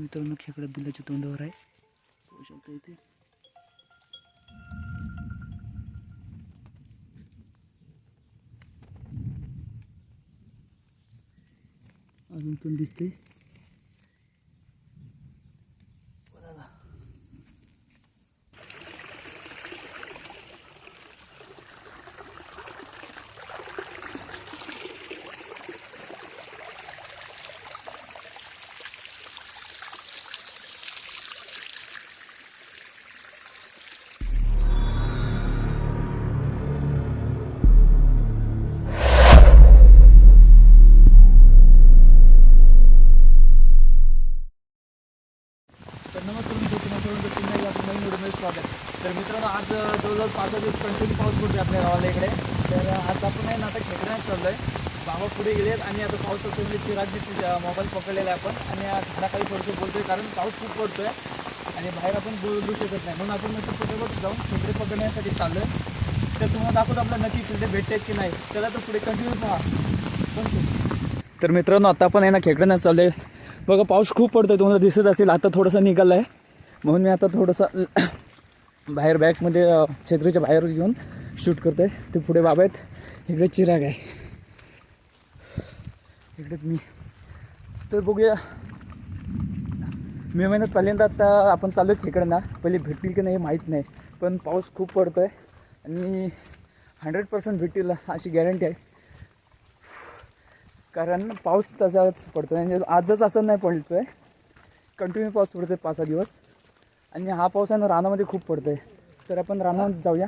मित्रांनो खेकडा बिलाच्या तोंडावर आहे. पाहू शकता इथे. अजून पण दिसते असा दिवस कंटिन्यू पाऊस पडतो आपल्या गावाला इकडे तर आज आपण आहे ना आता खेकड्यात आहे बाबा पुढे गेलेत आणि आता पाऊस असल्यामुळे चिराग मोबाईल पकडलेला आहे आपण आणि झाडाखाली थोडंसं बोलतोय कारण पाऊस खूप पडतो आहे आणि बाहेर आपण बोलू शकत नाही. म्हणून आपण नक्की कुठे जाऊन खेकडे पकडण्यासाठी चाललोय. तर तुम्हाला दाखवतो आपल्याला नक्की खेकडे भेटतात की नाही. त्याला तर पुढे कंटिन्यू पहा. तर मित्रांनो आता पण आहे ना खेकड्यानं चाललो आहे बघा पाऊस खूप पडतो आहे तुम्हाला दिसत असेल आता थोडंसं निघालं आहे म्हणून मी आता थोडंसं बाहेर बॅगमध्ये छत्रीच्या बाहेर घेऊन शूट करतो आहे ते पुढे बाबा आहेत. इकडे चिराग आहे. इकडे मी. तर बघूया. मे महिन्यात पहिल्यांदा आता आपण चालू आहे खेकड्यांना. पहिले भेटतील की नाही हे माहीत नाही. पण पाऊस खूप पडतो आहे आणि हंड्रेड पर्सेंट भेटतील अशी गॅरंटी आहे. कारण पाऊस तसाच पडतो आहे म्हणजे आजच असं नाही पडतो आहे कंटिन्यू पाऊस पडतो आहे पाच सहा दिवस. आणि हा पाऊस आहे ना रानामध्ये खूप पडतो आहे तर आपण रानामध्ये जाऊया.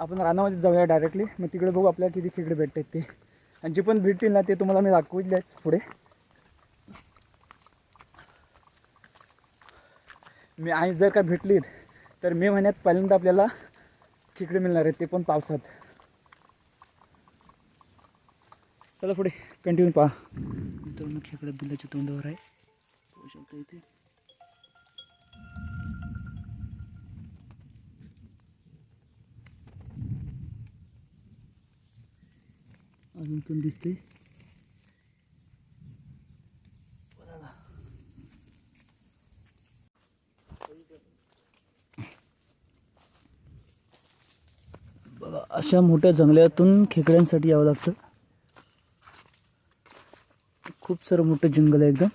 आपण रानामध्ये जाऊया डायरेक्टली मग तिकडे बघू आपल्याला किती खेकडे भेटतात ते. आणि जे पण भेटतील ना ते तुम्हाला मी दाखविलेच पुढे. मी आणि जर का भेटलीत तर मे महिन्यात पहिल्यांदा आपल्याला खेकडे मिळणार आहेत ते पण पावसात. चला पुढे कंटिन्यू पहा. मित्रांनो खेकडा बिलाच्या तोंडावर आहे. पाहू शकता इथे. अजून पण दिसते बघा अशा मोठ्या जंगलातून खेकड्यांसाठी यावं लागतं. खूप सारं मोठं जंगल आहे एकदम.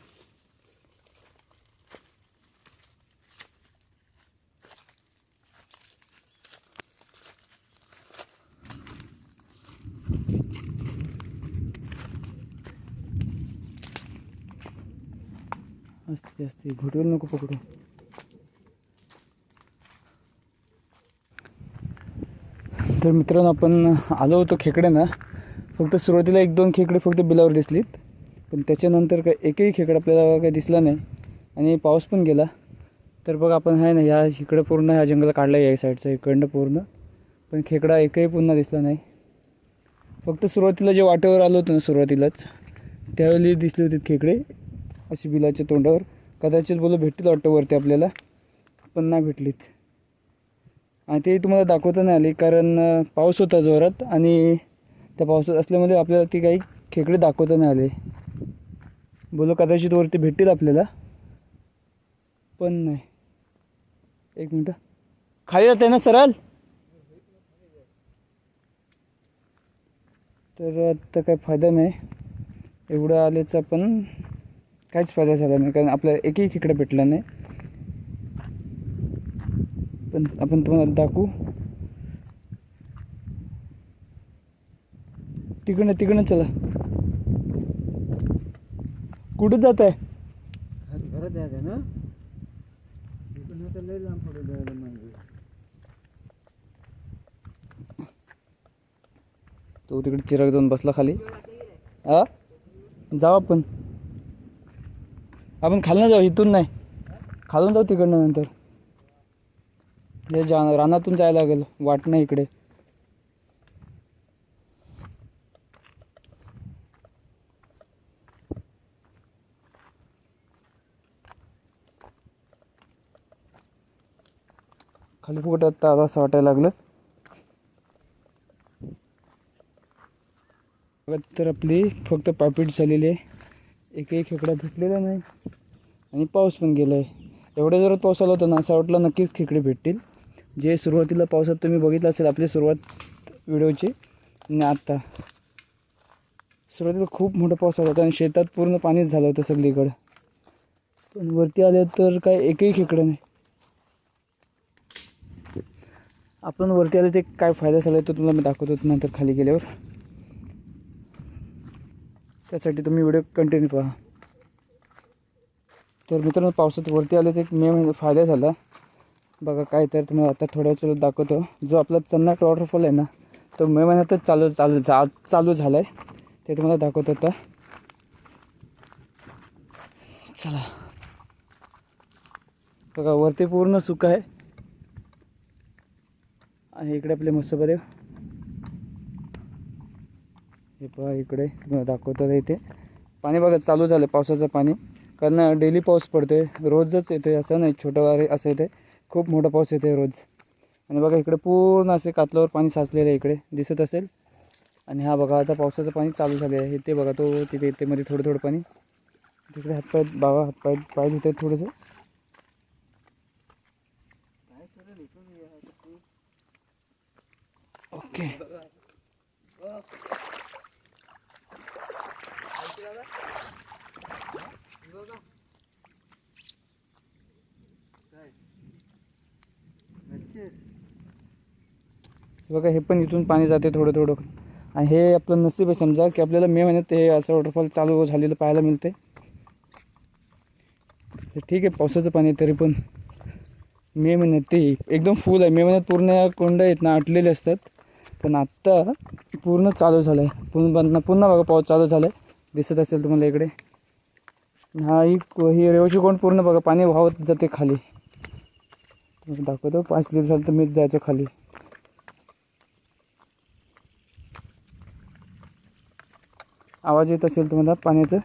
असते असते घोटवेल नको पकडू. तर मित्रांनो आपण आलो होतो खेकड्यांना. फक्त सुरुवातीला एक दोन खेकडे फक्त बिलावर दिसलीत. पण त्याच्यानंतर काय एकही खेकडा आपल्याला काही दिसला नाही. आणि पाऊस पण गेला. तर बघ आपण आहे ना ह्या इकडं पूर्ण ह्या जंगल काढलं आहे या साईडचं इकडनं पूर्ण. पण खेकडा एकही पुन्हा दिसला नाही. फक्त सुरुवातीला जे वाटेवर आलो होतो ना सुरुवातीलाच त्यावेळी दिसले होते खेकडे. अशी बिलाच्या तोंडावर. कदाचित बोलू भेटतील वाटतं वरती आपल्याला. पण नाही भेटलीत. आणि ते तुम्हाला दाखवता नाही आली कारण पाऊस होता जोरात आणि त्या पावसात असल्यामुळे आपल्याला ती काही खेकडे दाखवता नाही आले. बोलो कदाचित वरती भेटतील आपल्याला. पण नाही. एक मिनटं खाली आहे ना सरळ तर आता काही फायदा नाही. एवढं आल्याचा पण काहीच फायदा झाला नाही कारण आपल्याला एकही खेकडा भेटला नाही. पण आपण तुम्हाला दाखवू. तिकडनं तिकडनं चला. कुठं जात आहे? घरात आहे ना? लांब म्हणजे तो तिकडे चिराग जाऊन बसला खाली. हा? जाऊ आपण. आपण खालनं जाऊ इथून नाही. खालून जाऊ तिकडनं नंतर. हे जा रानातून जायला लागेल. वाट नाही इकडे. खाली फुकट आता असं वाटायला लागलं? तर आपली फक्त पापीट झालेली आहे. एकही खेकडा भेटलेला नाही. आणि पाऊस पण गेला आहे एवढ्या जोरात पाऊस आला होता ना असं वाटलं नक्कीच खेकडे भेटतील. जे सुरुवातीला पावसात तुम्ही बघितलं असेल आपली सुरुवात व्हिडिओची आणि आत्ता सुरुवातीला खूप मोठा पाऊस आला होता आणि शेतात पूर्ण पाणीच झालं होतं सगळीकडं. पण वरती आले तर काय एकही खेकडं नाही. आपण वरती आले ते काय फायदा झाला तो तुम्हाला मी दाखवतो नंतर खाली गेल्यावर. त्यासाठी तुम्ही व्हिडिओ कंटिन्यू पहा. तर मित्रांनो पावसात वरती आले तर एक मे महिन्यात फायदा झाला. बघा काय तर तुम्हाला आता थोड्या वेळ दाखवतो. जो आपला चन्नाट वॉटरफॉल आहे ना तो मे महिन्यातच चालू चालू जा चालू झाला आहे ते तुम्हाला दाखवतो आता. चला. बघा वरती पूर्ण सुख आहे. आणि इकडे आपले मत्स्यबदेव हे पहा इकडे. तुम्हाला दाखवतात इथे. पाणी बघा चालू झालं पावसाचं पाणी. कारण डेली पाऊस पडते रोजच येते असं नाही. छोटं वारे असं येते खूप मोठा पाऊस येते रोज. आणि बघा इकडे पूर्ण असे कातल्यावर पाणी साचलेलं आहे इकडे. दिसत असेल. आणि हा बघा आता पावसाचं पाणी चालू झाले आहे ते बघा तो तिथे येते मध्ये थोडं थोडं पाणी. तिकडे हातपाय बाबा हातपाय पाय धुत आहेत थोडंसं ओके. बघा हे पण इथून पाणी जाते थोडं थोडं. आणि हे आपलं नसीब आहे समजा की आपल्याला मे महिन्यात हे असं वॉटरफॉल चालू झालेलं पाहायला मिळते. ठीक आहे पावसाचं पाणी आहे तरी पण. मे महिन्यात ते एकदम फुल आहे. मे महिन्यात पूर्ण या कोंड आहेत ना आटलेले असतात. पण आत्ता पूर्ण चालू झालं आहे पूर्ण पुन्हा बघा पाऊस चालू झाला आहे दिसत असेल तुम्हाला इकडे. हा ही ही रेवची कोंड पूर्ण बघा पाणी वाहत जाते खाली. दाखवतो. पाच दिवस झालं तर मीच जायचं खाली. आवाज येत असेल तुम्हाला पाण्याचं?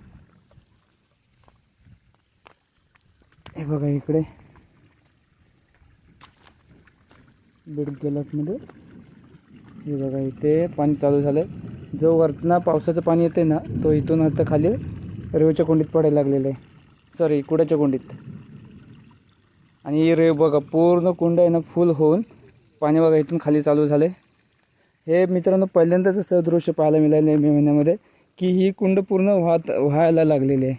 हे बघा इकडे. बीड गेलातमध्ये हे बघा इथे पाणी चालू झालं आहे जो वरतना पावसाचं पाणी येते ना तो इथून आता खाली रेवच्या कोंडीत पडायला लागलेलं आहे. सॉरी कुड्याच्या कोंडीत. आणि ही रेव बघा पूर्ण कुंड आहे ना फुल होऊन पाणी बघा इथून खाली चालू झाले हे मित्रांनो पहिल्यांदाच असं दृश्य पाहायला मिळालं आहे मे महिन्यामध्ये की ही कुंड पूर्ण वाहत व्हायला लागलेली आहे.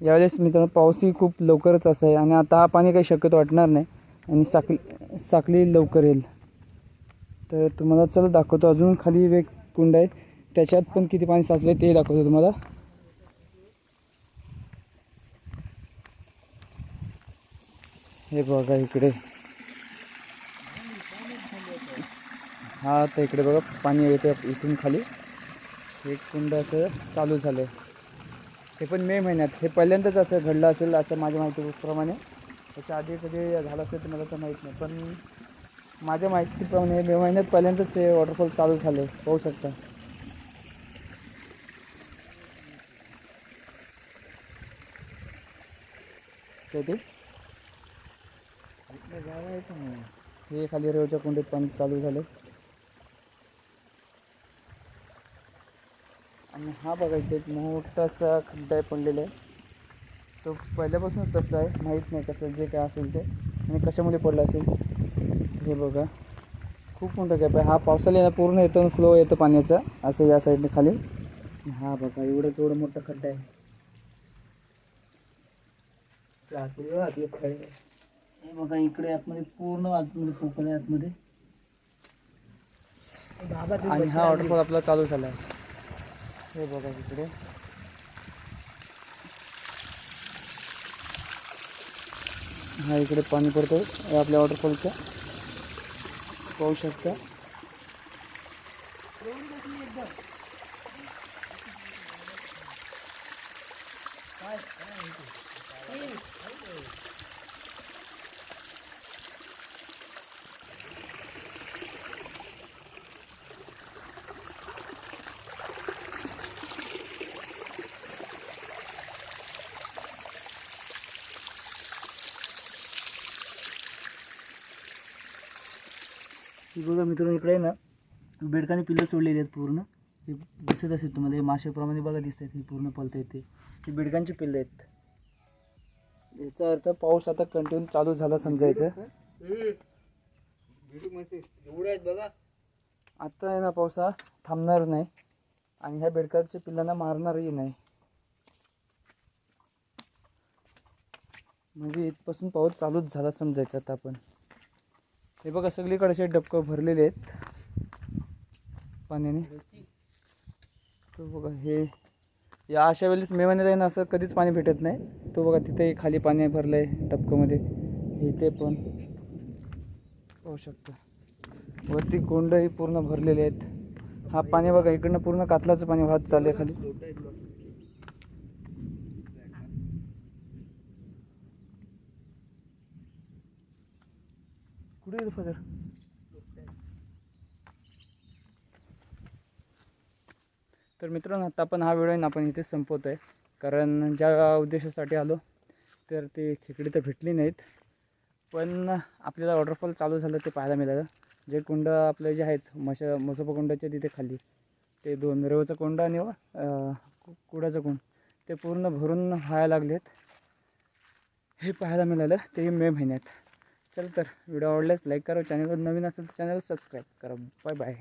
यावेळेस मित्रांनो पाऊसही खूप लवकरच असं आहे आणि आता हा पाणी काही शक्यतो वाटणार नाही आणि साखली साखली लवकर येईल. तर तुम्हाला चला दाखवतो. अजून खाली एक कुंड आहे. त्याच्यात पण किती पाणी साचलं आहे ते दाखवतो तुम्हाला. हे बघा इकडे. हा तर इकडे बघा पाणी येते इथून खाली. एक कुंड असं चालू झालं आहे हे पण मे महिन्यात. हे पहिल्यांदाच असं घडलं असेल असं माझ्या माहितीप्रमाणे. त्याच्या आधी कधी झालं असेल तर मला तर माहीत नाही. पण माझ्या माहितीप्रमाणे मे महिन्यात पहिल्यांदाच हे वॉटरफॉल चालू झाले होऊ शकतं. ते? काय हे खाली रेवच्या कुंडीत पण चालू झालं. आणि हा बघा इथे एक मोठासा खड्डा आहे पडलेला आहे. तो पहिल्यापासूनच तसा आहे माहीत नाही कसं जे काय असेल ते. आणि कशामुळे पडलं असेल? हे बघा. खूप मोठा गॅप आहे. हा पावसाला येणार पूर्ण येतो फ्लो येतो पाण्याचा असं या साईडने खाली. हा बघा एवढं तेवढं मोठा खड्डा आहे. हे बघा इकडे आतमध्ये पूर्ण आतमध्ये पोकळ आहे आतमध्ये आणि हा वॉटरफॉल आपला चालू झाला आहे हे बघा इकडे. हा इकडे पाणी पडतो हे आपल्या वॉटरफॉलचं पाहू शकता. ही बघा मित्रांनो इकडे आहे ना बेडकाने पिल्लं सोडलेली आहेत पूर्ण. हे दिसत असेल तुम्हाला हे माशाप्रमाणे बघा दिसत आहेत हे पूर्ण पलत येते ते बिडकांची पिल्लं आहेत. याचा अर्थ पाऊस आता कंटिन्यू चालू झाला समजायचं. आहेत बघा आता आहे ना पाऊस हा थांबणार नाही. आणि ह्या बेडकांच्या पिल्लांना मारणारही नाही. म्हणजे इथपासून पाऊस चालूच झाला समजायचं आता आपण. हे बघा सगळीकडे असे डबकं भरलेले आहेत. पाण्याने. तो बघा हे या अशा वेळेस मे महिन्यात आहे ना असं कधीच पाणी भेटत नाही. तो बघा तिथे खाली पाणी भरलं आहे डबकंमध्ये इथे पण पाहू शकता. वरती कोंडही पूर्ण भरलेले आहेत. हा पाणी बघा इकडनं पूर्ण कातलाचं पाणी वाहत चाललं आहे खाली. कुठे गेलं फादर तर मित्रांनो आता आपण हा व्हिडिओ ना आपण इथेच संपवतो आहे कारण ज्या उद्देशासाठी आलो तर ते खेकडी तर भेटली नाहीत. पण आपल्याला वॉटरफॉल चालू झालं ते पाहायला मिळालं. जे कुंड आपले जे आहेत मश मसोपा कुंडाच्या तिथे खाली. ते दोन रेवचं कुंड आणि व, कु- कुडाचं कुंड. ते पूर्ण भरून व्हायला लागलेत. हे पाहायला मिळालं ते मे महिन्यात. चल तर व्हिडिओ आवडल्यास लाईक करा चॅनलवर नवीन असेल तर चॅनल सबस्क्राईब करा. Bye bye